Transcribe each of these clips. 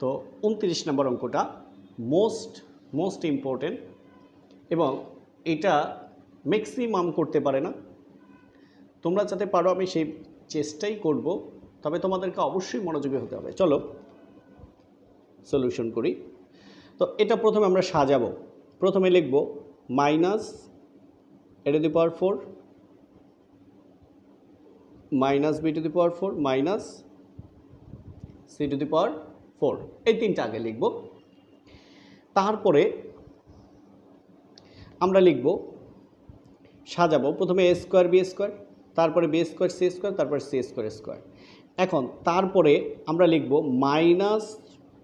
তো উনত্রিশ নম্বর অঙ্কটা মোস্ট মোস্ট ইম্পর্টেন্ট এবং এটা ম্যাক্সিমাম করতে পারে না। তোমরা যাতে পারো আমি সেই চেষ্টাই করব, তবে তোমাদেরকে অবশ্যই মনোযোগী হতে হবে। চলো সলিউশন করি। তো এটা প্রথমে আমরা সাজাবো। প্রথমে লিখব minus A to the power four minus B to the power four minus C to the power four এই তিনটা আগে লিখব। তারপরে আমরা লিখব সাজাবো। প্রথমে এ স্কোয়ার বি স্কোয়ার তারপরে বি স্কোয়ার সি স্কোয়ার তারপরে সি স্কোয়ার স্কোয়ার এখন তারপরে আমরা লিখব minus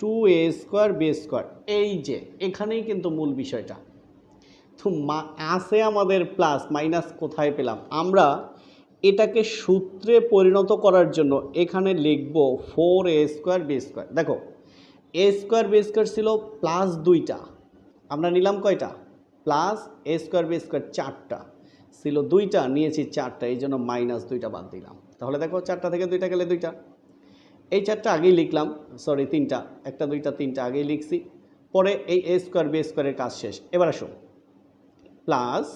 two A square B square এই যে, এখানেই কিন্তু মূল বিষয়টা। তো মা, আছে আমাদের প্লাস মাইনাস কোথায় পেলাম? আমরা এটাকে সূত্রে পরিণত করার জন্য এখানে লিখব four A square B square দেখো এ স্কোয়ার বি স্কোয়ার ছিল প্লাস দুইটা। আমরা নিলাম কয়টা? Plus A square B square চারটা। ছিল দুইটা, নিয়েছি চারটা, এই জন্য মাইনাস দুইটা বাদ দিলাম। তাহলে দেখো চারটা থেকে দুইটা গেলে দুইটা। এই চারটা আগেই লিখলাম সরি তিনটা। একটা, দুইটা, তিনটা, আগেই লিখছি। পরে এই এ স্কোয়ার বি স্কোয়ারের কাজ শেষ। এবার আসো। Plus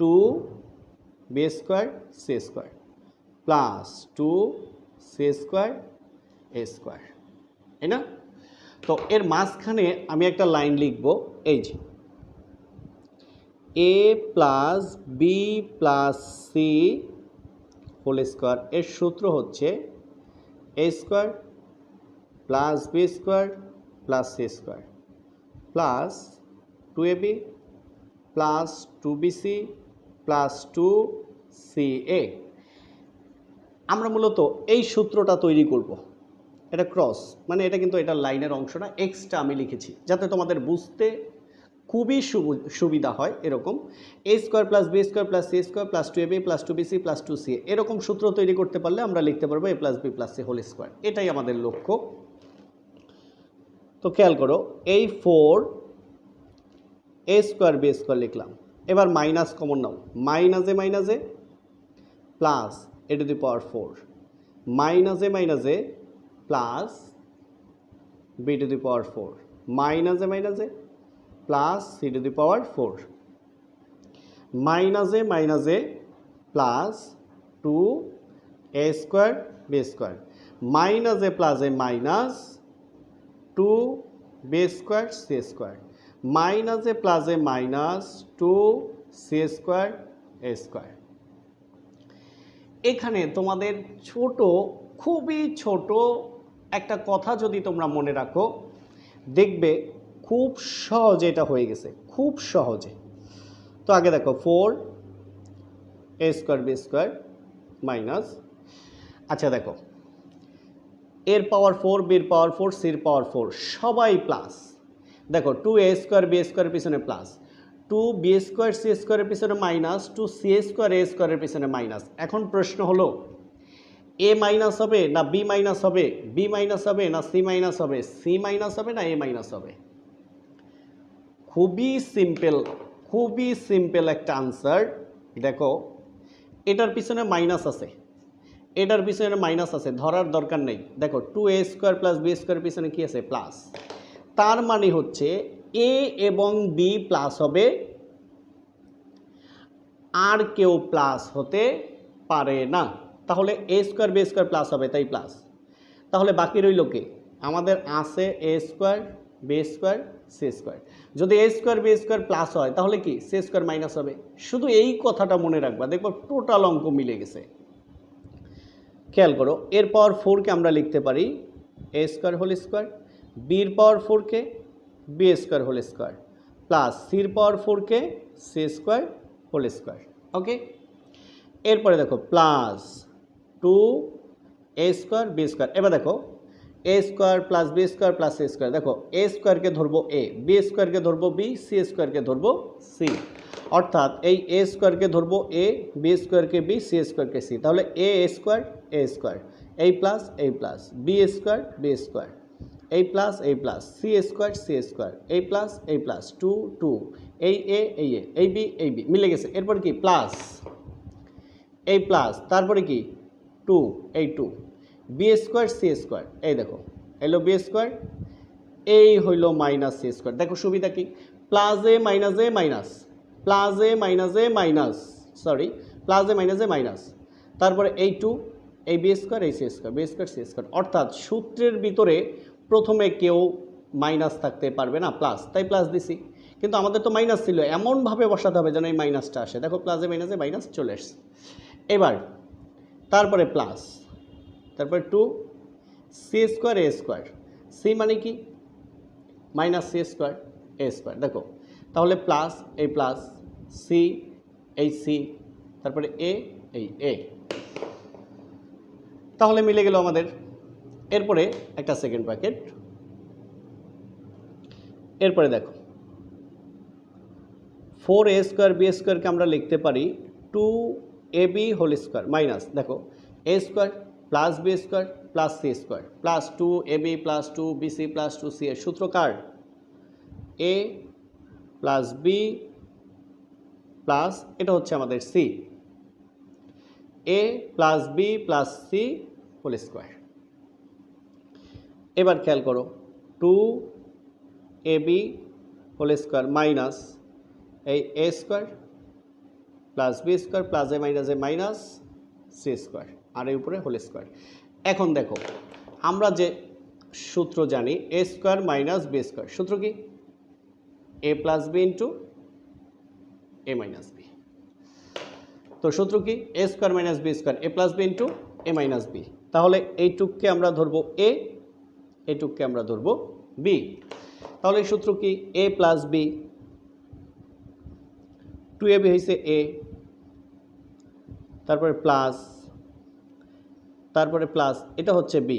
two B square C square plus two C square A square তাই না? তো এর মাঝখানে আমি একটা লাইন লিখব, এই যে A plus B plus C whole square এর সূত্র হচ্ছে A square plus B square plus C square plus two A B plus two B C plus two C A আমরা মূলত এই সূত্রটা তৈরি করব। এটা ক্রস মানে এটা কিন্তু এটা লাইনের অংশটা এক্সট্রা আমি লিখেছি, যাতে তোমাদের বুঝতে খুবই সুবু- সুবিধা হয় এরকম। A square plus B square plus C square plus two A B plus two B C plus two C এরকম সূত্র তৈরি করতে পারলে আমরা লিখতে পারব A plus B plus C whole square এটাই আমাদের লক্ষ্য। তো খেয়াল করো, এই four A square B square লিখলাম, এবার মাইনাস কমন নাও মাইনাসে মাইনাসে plus A to the power four মাইনাসে মাইনাসে plus B to the power four মাইনাসে মাইনাসে plus C to the power four মাইনাসে মাইনাসে plus two A square B square মাইনাসে প্লাসে minus two B square C square মাইনাসে প্লাসে minus two C square A square এখানে তোমাদের ছোট, খুবই ছোট একটা কথা যদি তোমরা মনে রাখো, দেখবে খুব সহজে এটা হয়ে গেছে, খুব সহজে। তো আগে দেখো four A square B square minus আচ্ছা দেখো, এর পাওয়ার ফোর বির পাওয়ার ফোর সির পাওয়ার ফোর সবাই প্লাস দেখো টু এ স্কোয়ার বি স্কোয়ারের পিছনে plus two B square C স্কোয়ারের পিছনে minus two C square A স্কোয়ারের পিছনে মাইনাস এখন প্রশ্ন হলো এ মাইনাস হবে না বি মাইনাস হবে? বি মাইনাস হবে না সি মাইনাস হবে? সি মাইনাস হবে না এ মাইনাস হবে? খুবই সিম্পল খুবই সিম্পল একটা আনসার দেখো, এটার পিছনে মাইনাস আছে। এটার পিছনে মাইনাস আছে, ধরার দরকার নেই। দেখো two A square plus B square পিছনে কী আছে? প্লাস তার মানে হচ্ছে এ এবং বি প্লাস হবে, আর কেউ প্লাস হতে পারে না। তাহলে A square B square plus হবে, তাই প্লাস তাহলে বাকি রইল কে? আমাদের আছে A square B square C square যদি A square B square plus হয়, তাহলে কি? সি স্কোয়ার মাইনাস হবে। শুধু এই কথাটা মনে রাখবা, দেখব টোটাল অঙ্ক মিলে গেছে। খেয়াল করো, এর পাওয়ার ফোরকে আমরা লিখতে পারি এ স্কোয়ার হোল স্কোয়ার বির পাওয়ার ফোরকে B square whole square plus সির পাওয়ার ফোরকে C square whole square okay এরপরে দেখো plus two A square B square এবার দেখো A square plus B square plus C square দেখো এ স্কোয়ারকে ধরবো এ বি স্কোয়ারকে ধরবো বি সি স্কোয়ারকে ধরবো সি অর্থাৎ এই এ স্কোয়ারকে ধরবো এ বি স্কোয়ারকে বি সি স্কোয়ারকে সি তাহলে এ স্কোয়ার এ স্কোয়ার এই প্লাস এই plus B square B square এই প্লাস এই plus C square C square এই প্লাস এই প্লাস টু টু এই এ এই এ এই বি এই বি মিলে গেছে। এরপর কি? প্লাস এই প্লাস তারপরে কি? টু, এই two. B square, C square. এই দেখো, এলো বি স্কোয়ার, এই হইল মাইনাস সি স্কোয়ার। দেখো সুবিধা কি? Plus A, minus A, minus. Plus A, minus A, minus. Sorry, plus A, minus A, minus. তারপরে এই টু, এই বি স্কোয়ার, এই C square, B square, C square. অর্থাৎ সূত্রের ভিতরে প্রথমে কেউ মাইনাস থাকতে পারবে না, প্লাস। তাই প্লাস দিছি। কিন্তু আমাদের তো মাইনাস ছিল, এমনভাবে বসাতে হবে যেন এই মাইনাসটা আসে। দেখো, প্লাসে মাইনাসে মাইনাস চলে এসছে। এবার তারপরে প্লাস, তারপরে two, C square, A square. C মানে কি? Minus C square, A square. দেখো, তাহলে প্লাস এই প্লাস, সি, এই সি, তারপরে এ, এই এ। তাহলে মিলে গেল আমাদের, এরপরে একটা সেকেন্ড ব্র্যাকেট এরপরে দেখো ফোর এ স্কোয়ার বি স্কোয়ারকে আমরা লিখতে পারি two A B whole square minus দেখো A square plus B square plus C square plus two A B plus two B C plus two C এর সূত্র কার? এ প্লাস বি প্লাস এটা হচ্ছে আমাদের C A plus B plus C whole square এবার খেয়াল করো two A B whole square minus এই A square plus B square plus A minus A minus C square, আর এর উপরে হোল স্কোয়ার। এখন দেখো, আমরা যে সূত্র জানি, A square minus B square, সূত্র কি? A plus B into A minus B. তো সূত্র কি? A square minus B square, A plus B into A minus B. তাহলে এইটুককে আমরা ধরবো এ, এইটুককে আমরা ধরবো বি। তাহলে সূত্র কি? A plus B, two A B হয়েছে এ তারপরে প্লাস তারপরে প্লাস, এটা হচ্ছে B,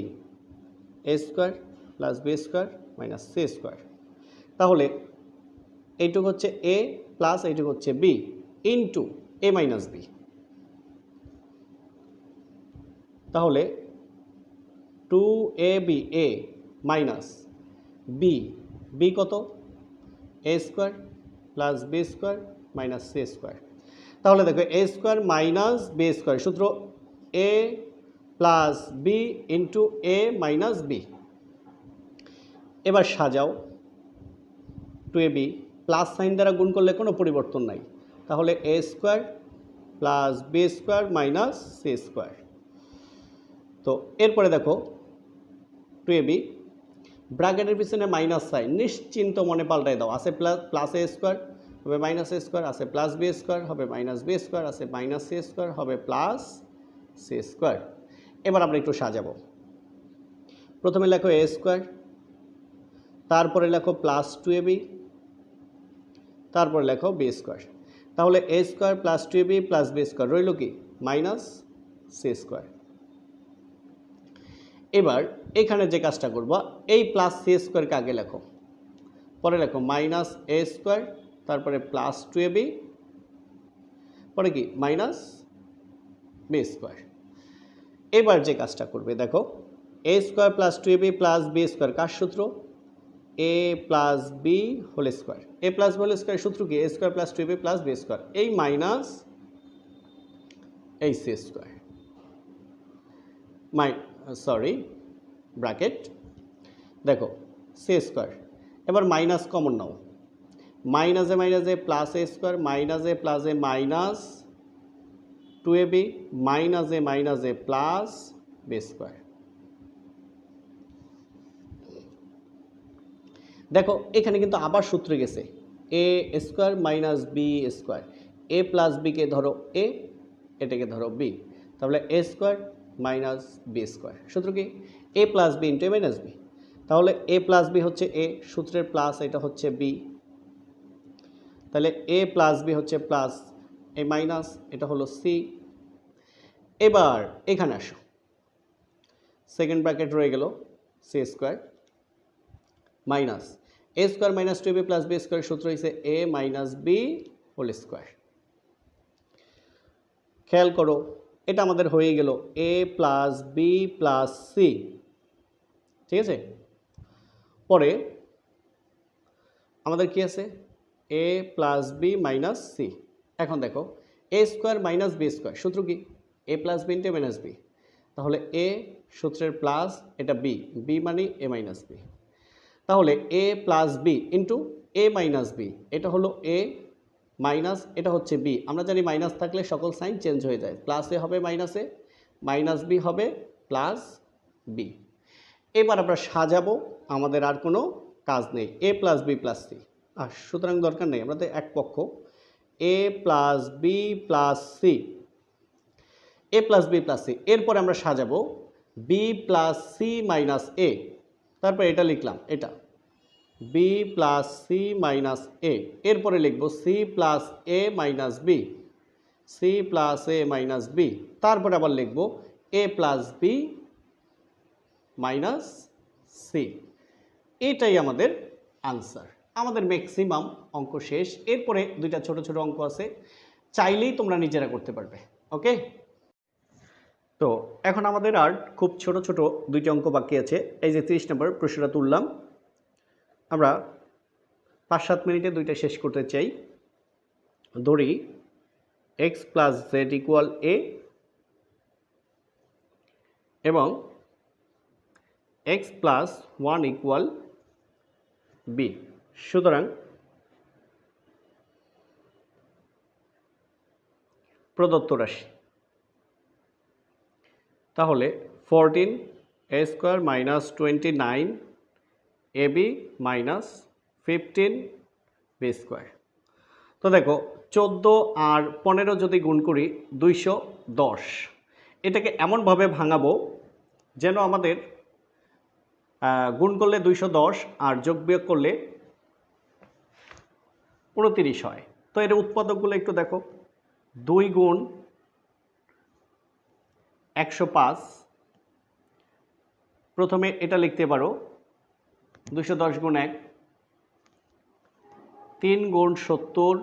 A square plus B square minus C square. তাহলে এইটুক হচ্ছে এ প্লাস এইটুক হচ্ছে B into A minus B. তাহলে two A B A minus B B কত? A square plus B square minus C square. তাহলে দেখো A square minus B square সূত্র A plus B into A minus B এবার সাজাও two A B plus sign দ্বারা গুণ করলে কোনো পরিবর্তন নাই। তাহলে A square plus B square minus C square তো এরপরে দেখো টু এ বি ব্র্যাকেটের পিছনে মাইনাস সাইন নিশ্চিন্ত মনে পাল্টাই দাও, আছে প্লাস প্লাস এ স্কোয়ার হবে মাইনাস এ স্কোয়ার আছে প্লাস বি স্কোয়ার হবে মাইনাস বি স্কোয়ার আছে মাইনাস সি স্কোয়ার হবে প্লাস সি স্কোয়ার এবার আমরা একটু সাজাবো। প্রথমে লেখো এ স্কোয়ার তারপরে লেখো প্লাস টু এ বি তারপরে লেখো বি স্কোয়ার তাহলে A square plus two A B plus B square রইল কি? মাইনাস সি স্কোয়ার এবার এখানে যে কাজটা করব, এই প্লাস সি স্কোয়ারকে আগে লেখো। পরে লেখো মাইনাস এ স্কোয়ার তারপরে প্লাস টু এ বি পরে কি? মাইনাস বি স্কোয়ার এবার যে কাজটা করবে, দেখো A square plus two A B plus B square কার সূত্র? A plus B whole square A plus B whole square সূত্র কি? A square plus two B plus B square এই মাইনাস এই সি স্কোয়ার মাই সরি ব্র্যাকেট দেখো C square এবার minus common নাও। মাইনাসে মাইনাসে প্লাস এ স্কোয়ার মাইনাসে প্লাসে মাইনাস টু এ বি মাইনাসে মাইনাসে প্লাস বি স্কোয়ার দেখো, এখানে কিন্তু আবার সূত্রে গেছে। A square minus B square A plus বিকে ধরো এ এটাকে ধরো বি তাহলে A square minus B square সূত্র কি? A plus B into minus B তাহলে এ প্লাস বি হচ্ছে এ সূত্রের প্লাস এটা হচ্ছে বি তাহলে এ প্লাস বি হচ্ছে প্লাস এ মাইনাস এটা হলো সি এবার এখানে আসো। সেকেন্ড ব্র্যাকেট রয়ে গেল C square minus A square minus two B plus B square সূত্র হয়েছে A minus B whole square খেয়াল করো, এটা আমাদের হয়ে গেল A plus B plus C ঠিক আছে? পরে আমাদের কি আছে? A plus B minus C এখন দেখো A square minus B square সূত্র কি? A plus B into minus B তাহলে এ সূত্রের প্লাস এটা বি বি মানে এ মাইনাস বি তাহলে A plus B into A minus B এটা হলো এ মাইনাস এটা হচ্ছে বি আমরা জানি মাইনাস থাকলে সকল সাইন চেঞ্জ হয়ে যায়। প্লাস হবে মাইনাস মাইনাস বি হবে প্লাস বি এবার আমরা সাজাবো, আমাদের আর কোনো কাজ নেই। A plus B plus C আর সুতরাং দরকার নেই আমাদের এক পক্ষ। A plus B plus C A plus B plus C এরপরে আমরা সাজাবো B plus C minus A তারপর এটা লিখলাম, এটা। B plus C minus A এরপরে লিখব C plus A minus B C plus A minus B তারপরে আবার লিখব A plus B minus C এটাই আমাদের আনসার আমাদের ম্যাক্সিমাম অঙ্ক শেষ। এরপরে দুইটা ছোট ছোট অঙ্ক আছে। চাইলেই তোমরা নিজেরা করতে পারবে ওকে তো এখন আমাদের আর খুব ছোট ছোট দুইটা অঙ্ক বাকি আছে। এই যে তিরিশ নম্বর প্রশ্নটা তুললাম। আমরা পাঁচ সাত মিনিটে দুইটা শেষ করতে চাই। ধরি X plus Z equal A এবং X plus one equal B সুতরাং প্রদত্ত রাশি। তাহলে fourteen A square minus twenty nine A B minus fifteen B square তো দেখো, চোদ্দ আর পনেরো যদি গুণ করি দুইশো দশ। এটাকে এমনভাবে ভাঙাবো যেন আমাদের গুণ করলে দুইশো দশ আর যোগ বিয়োগ করলে উনতিরিশ হয়। তো এর উৎপাদকগুলো একটু দেখো। দুই গুণ একশো পাঁচ। প্রথমে এটা লিখতে পারো। দুশো দশ গুণ এক। তিন গুণ সত্তর।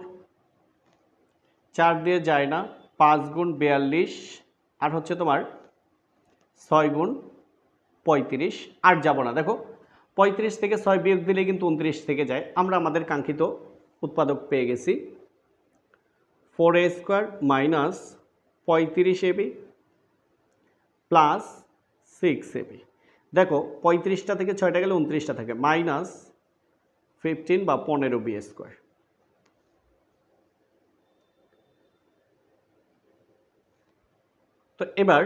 চার দিয়ে যায় না। পাঁচ গুণ বিয়াল্লিশ। আর হচ্ছে তোমার ছয় গুণ পঁয়ত্রিশ। আর যাব না। দেখো, পঁয়ত্রিশ থেকে ছয় বিয়োগ দিলে কিন্তু উনত্রিশ থেকে যায়। আমরা আমাদের কাঙ্ক্ষিত উৎপাদক পেয়ে গেছি। ফোর এ স্কোয়ার মাইনাস পঁয়ত্রিশ এবি প্লাস সিক্স এবি দেখো, পঁয়ত্রিশটা থেকে ছয়টা গেলে উনত্রিশটা থাকে, মাইনাস ফিফটিন বা পনেরো বি স্কোয়ার। তো এবার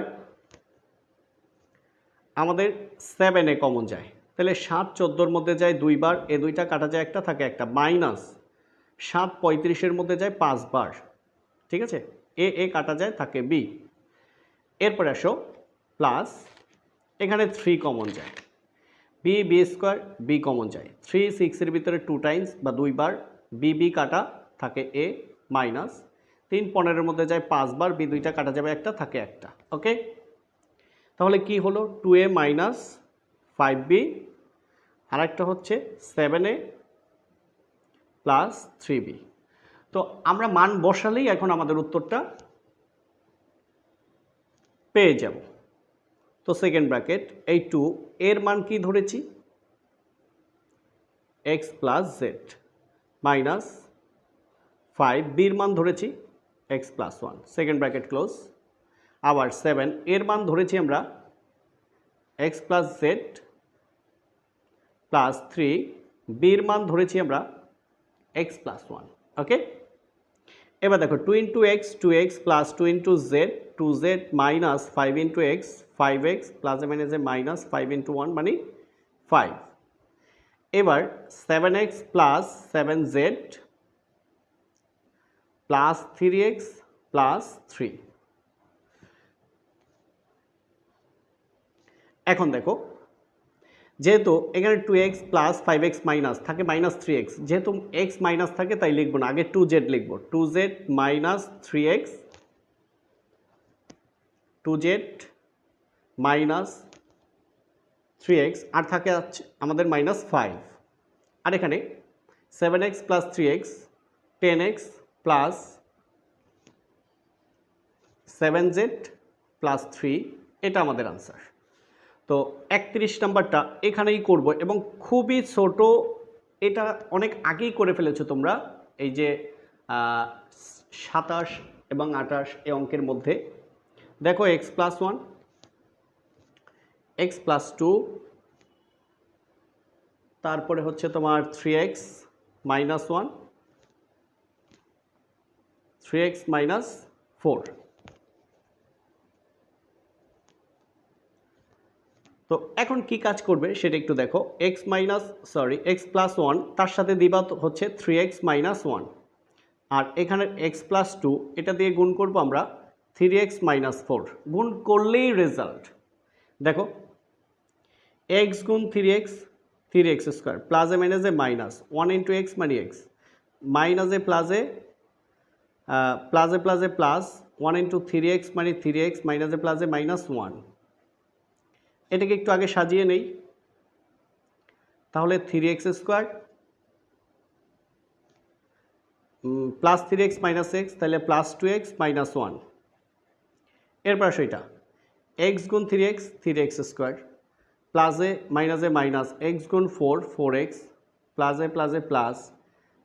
আমাদের সেভেনে কমন যায়। তাহলে সাত চোদ্দোর মধ্যে যায় দুইবার, এ দুইটা কাটা যায় একটা, থাকে একটা, মাইনাস সাত পঁয়ত্রিশের মধ্যে যায় পাঁচবার ঠিক আছে? এ এ কাটা যায়, থাকে বি। এরপরে আসো, প্লাস, এখানে থ্রি কমন যায়। B B square, B common যায়। থ্রি সিক্সের ভিতরে টু টাইমস বা দুইবার বি বি কাটা, থাকে এ মাইনাস। তিন, পনেরোর মধ্যে যায় পাঁচবার বি দুইটা কাটা যাবে একটা, থাকে একটা। ওকে? তাহলে কি হলো? Two A minus five B আর একটা হচ্ছে seven A plus three B তো আমরা মান বসালেই এখন আমাদের উত্তরটা পেয়ে যাব। তো সেকেন্ড ব্র্যাকেট এই টু এর মান কি ধরেছি? X plus Z minus five বির মান ধরেছি? X plus one second bracket close আবার সেভেন এর মান ধরেছি আমরা X plus Z plus three বির মান ধরেছি আমরা এক্স প্লাস ওয়ান ওকে এবার দেখো two into X two X plus two into Z two Z minus five into X five X plus A minus five into one মানে five এবার seven X plus seven Z plus three X plus three এখন দেখো যেহেতু এখানে two X plus five X minus থাকে minus three x যেহেতু x minus থাকে, তাই লিখব না। আগে টু জেড লিখব। Two Z minus three X two Z minus three X আর থাকে আমাদের মাইনাস ফাইভ আর এখানে seven X plus three X ten X plus seven Z plus three এটা আমাদের আনসার তো একত্রিশ নাম্বারটা এখানেই করব এবং খুবই ছোট, এটা অনেক আগেই করে ফেলেছো তোমরা, এই যে সাতাশ এবং আঠাশ এই অঙ্কের মধ্যে। দেখো x plus one x plus two তারপরে হচ্ছে তোমার three x minus one three x minus four তো এখন কি কাজ করবে সেটা একটু দেখো x minus sorry x plus one তার সাথে দিবা হচ্ছে থ্রি এক্স মাইনাস ওয়ান আর এখানে এক্স প্লাস টু এটা দিয়ে গুণ করব আমরা থ্রি এক্স মাইনাস ফোর গুণ করলেই রেজাল্ট দেখো এক্স গুণ three x three x square প্লাসে মাইনাসে মাইনাস ওয়ান ইন্টু এক্স মানে এক্স মাইনাসে প্লাসে প্লাসে প্লাসে plus one into three x মানে থ্রি এক্স মাইনাসে প্লাসে মাইনাস ওয়ান এটাকে একটু আগে সাজিয়ে নেই। তাহলে three x square plus three x minus x তাহলে plus two x minus one এরপর সেটা এক্স গুণ three x three x square প্লাসে মাইনাসে মাইনাস এক্স গুণ ফোর ফোর এক্স প্লাসে প্লাসে plus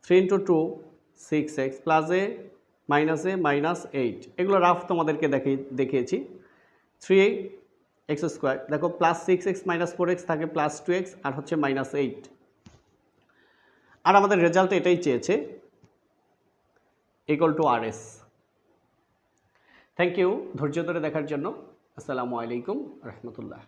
three into two six x প্লাসে মাইনাসে মাইনাস এইট এগুলো রাফ তোমাদেরকে দেখে, দেখিয়েছি। থ্রি এক্স স্কোয়ার দেখো plus six x minus four x থাকে প্লাস টু এক্স আর হচ্ছে মাইনাস এইট আর আমাদের রেজাল্ট এটাই চেয়েছে ইকুয়াল টু আর এস থ্যাংক ইউ ধৈর্য ধরে দেখার জন্য। আসসালামু আলাইকুম, রহমতুল্লাহ।